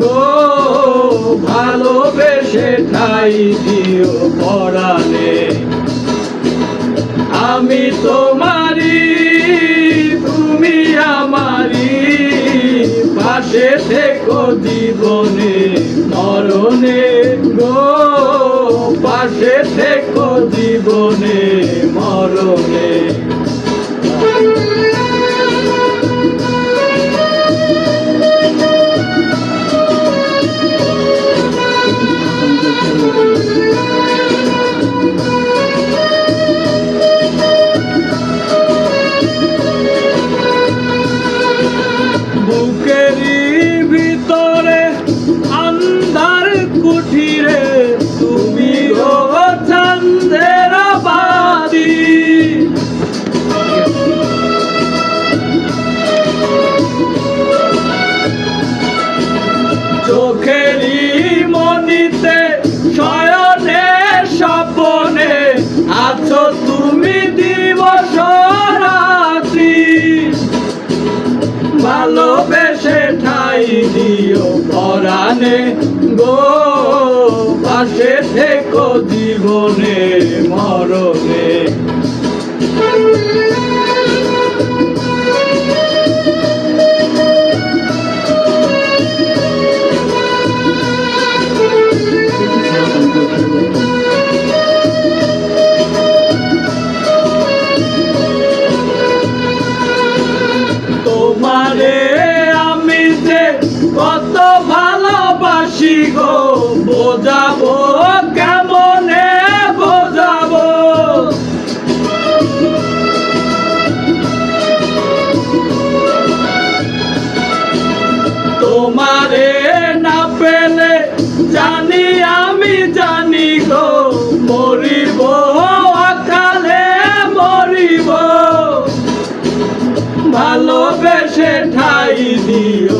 গো, ভালোবেসে ঠাই দিও পরাণে আমি তোমারি, তুমি আমারি, পাশে থেকো জীবনে মরণে গো, পাশে থেকো জীবনে মরণে। ভালোবেসে ঠাই দিও পরাণে। গো পাশে থেকো জীবনে মরণে। বোঝাবো কেমনে বোঝাবো? তোমারে না জানি আমি ভালোবেসে ঠাই দিও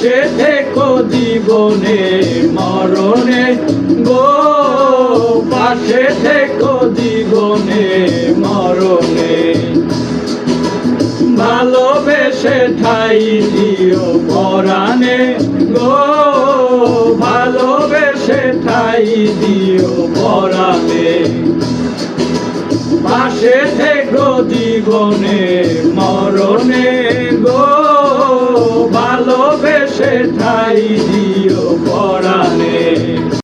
পাশে থেকো জীবনে মরণে, গো পাশে থেকো জীবনে মরণে। ভালোবেসে ঠাই দিও পরাণে, গো ভালোবেসে ঠাই দিও পরাণে। পাশে থেকো জীবনে